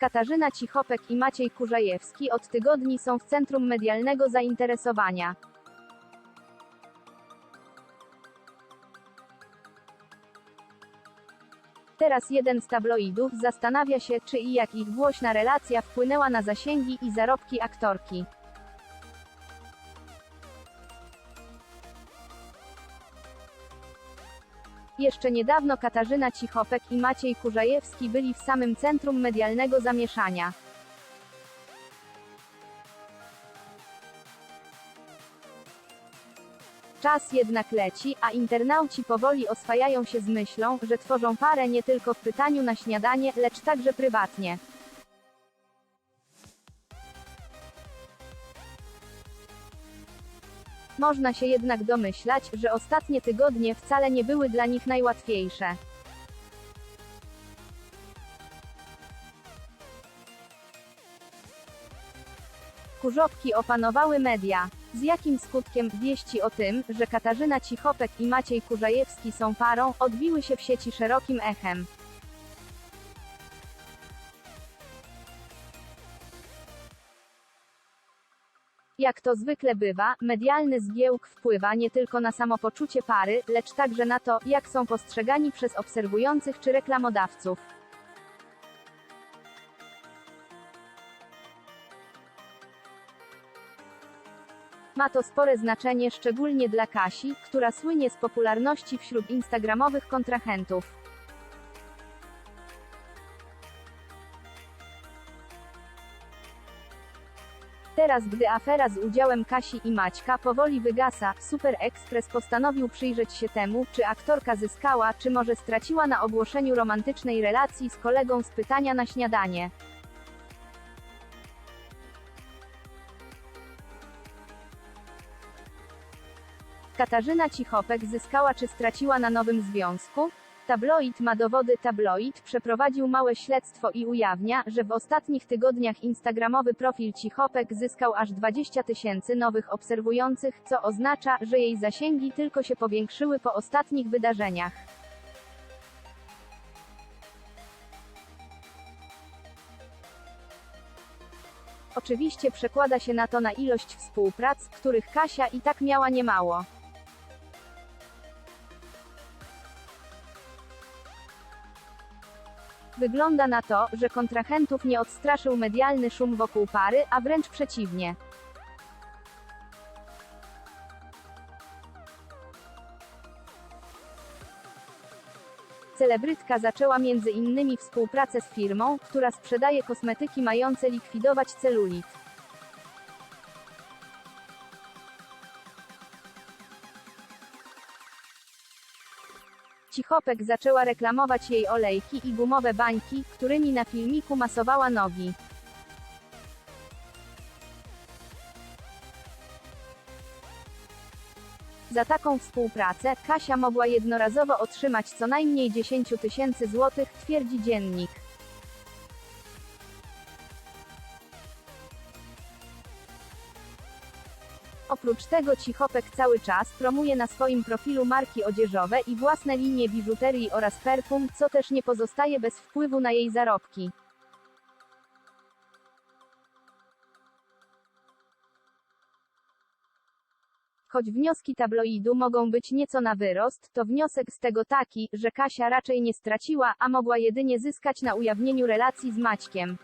Katarzyna Cichopek i Maciej Kurzajewski od tygodni są w centrum medialnego zainteresowania. Teraz jeden z tabloidów zastanawia się, czy i jak ich głośna relacja wpłynęła na zasięgi i zarobki aktorki. Jeszcze niedawno Katarzyna Cichopek i Maciej Kurzajewski byli w samym centrum medialnego zamieszania. Czas jednak leci, a internauci powoli oswajają się z myślą, że tworzą parę nie tylko w pytaniu na śniadanie, lecz także prywatnie. Można się jednak domyślać, że ostatnie tygodnie wcale nie były dla nich najłatwiejsze. Kurzopki opanowały media. Z jakim skutkiem wieści o tym, że Katarzyna Cichopek i Maciej Kurzajewski są parą, odbiły się w sieci szerokim echem. Jak to zwykle bywa, medialny zgiełk wpływa nie tylko na samopoczucie pary, lecz także na to, jak są postrzegani przez obserwujących czy reklamodawców. Ma to spore znaczenie szczególnie dla Kasi, która słynie z popularności wśród instagramowych kontrahentów. Teraz gdy afera z udziałem Kasi i Maćka powoli wygasa, Super Express postanowił przyjrzeć się temu, czy aktorka zyskała, czy może straciła na ogłoszeniu romantycznej relacji z kolegą z pytania na śniadanie. Katarzyna Cichopek zyskała czy straciła na nowym związku? Tabloid ma dowody Tabloid przeprowadził małe śledztwo i ujawnia, że w ostatnich tygodniach instagramowy profil Cichopek zyskał aż 20 tysięcy nowych obserwujących, co oznacza, że jej zasięgi tylko się powiększyły po ostatnich wydarzeniach. Oczywiście przekłada się na to na ilość współprac, których Kasia i tak miała niemało. Wygląda na to, że kontrahentów nie odstraszył medialny szum wokół pary, a wręcz przeciwnie. Celebrytka zaczęła między innymi współpracę z firmą, która sprzedaje kosmetyki mające likwidować celulit. Cichopek zaczęła reklamować jej olejki i gumowe bańki, którymi na filmiku masowała nogi. Za taką współpracę, Kasia mogła jednorazowo otrzymać co najmniej 10 tysięcy złotych, twierdzi dziennik. Oprócz tego Cichopek cały czas promuje na swoim profilu marki odzieżowe i własne linie biżuterii oraz perfum, co też nie pozostaje bez wpływu na jej zarobki. Choć wnioski tabloidu mogą być nieco na wyrost, to wniosek z tego taki, że Kasia raczej nie straciła, a mogła jedynie zyskać na ujawnieniu relacji z Maćkiem.